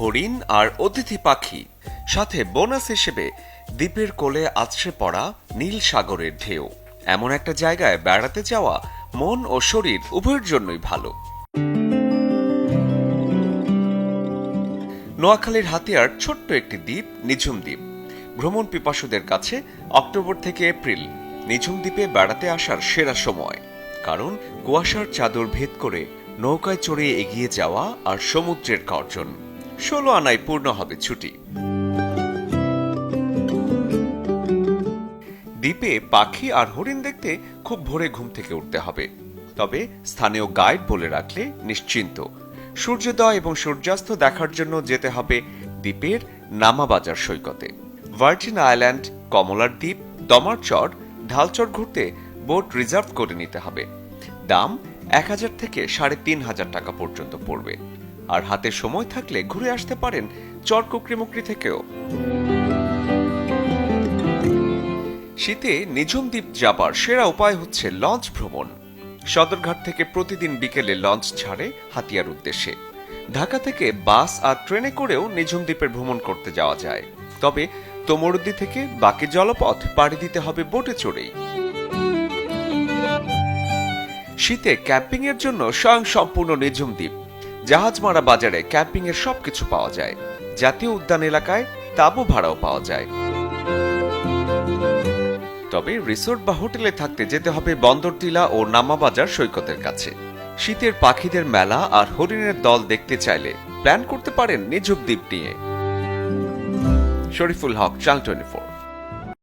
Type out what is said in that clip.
হরিণ আর অতিথি পাখি। সাথে বোনাস হিসেবে দ্বীপের কোলে আছড়ে পড়া নীল সাগরের ঢেউ। এমন একটা জায়গায় বেড়াতে যাওয়া মন ও শরীর উভয়ের জন্যই ভালো। নোয়াখালীর হাতিয়ার ছোট্ট একটি দ্বীপ, নিঝুম দ্বীপ। ভ্রমণ পিপাসুদের কাছে অক্টোবর থেকে এপ্রিল, নিঝুম দ্বীপে বেড়াতে আসার সেরা সময়। কারণ কুয়াশার চাদর ভেদ করে নৌকায় চড়ে এগিয়ে যাওয়া আর সমুদ্রের গর্জন। ষোলো আনায় পূর্ণ হবে ছুটি। দ্বীপে পাখি আর হরিণ দেখতে খুব ভোরে ঘুম থেকে উঠতে হবে। তবে স্থানীয় গাইড বলে রাখলে নিশ্চিন্ত। সূর্যোদয় এবং সূর্যাস্ত দেখার জন্য যেতে হবে দ্বীপের নামাবাজার সৈকতে। ভার্জিন আইল্যান্ড, কমলার দ্বীপ, দমারচর, ঢালচর ঘুরতে বোট রিজার্ভ করে নিতে হবে। দাম এক হাজার থেকে সাড়ে তিন হাজার টাকা পর্যন্ত পড়বে। আর হাতে সময় থাকলে ঘুরে আসতে পারেন চর কুকরিমুকরি থেকেও। শীতে নিঝুম দ্বীপ যাবার সেরা উপায় হচ্ছে লঞ্চ ভ্রমণ। সদরঘাট থেকে প্রতিদিন বিকেলে লঞ্চ ছাড়ে হাতিয়ার উদ্দেশ্যে। ঢাকা থেকে বাস আর ট্রেনে করেও নিঝুম দ্বীপের ভ্রমণ করতে যাওয়া যায়। তবে তোমরুদ্দি থেকে বাকি জলপথ পাড়ি দিতে হবে বোটে চড়েই। শীতে ক্যাম্পিং এর জন্য স্বয়ং সম্পূর্ণ নিঝুম দ্বীপ। জাহাজমারা বাজারে ক্যাম্পিং এর সবকিছু পাওয়া যায়। জাতীয় উদ্যান এলাকায় তাঁবু ভাড়াও পাওয়া যায়। তবে রিসোর্ট বা হোটেলে থাকতে যেতে হবে বন্দরটিলা ও নামাবাজার সৈকতের কাছে। শীতের পাখিদের মেলা আর হরিণের দল দেখতে চাইলে প্ল্যান করতে পারেন নিঝুম দ্বীপ নিয়ে। শরীফুল হক, চাল টোয়েন্টি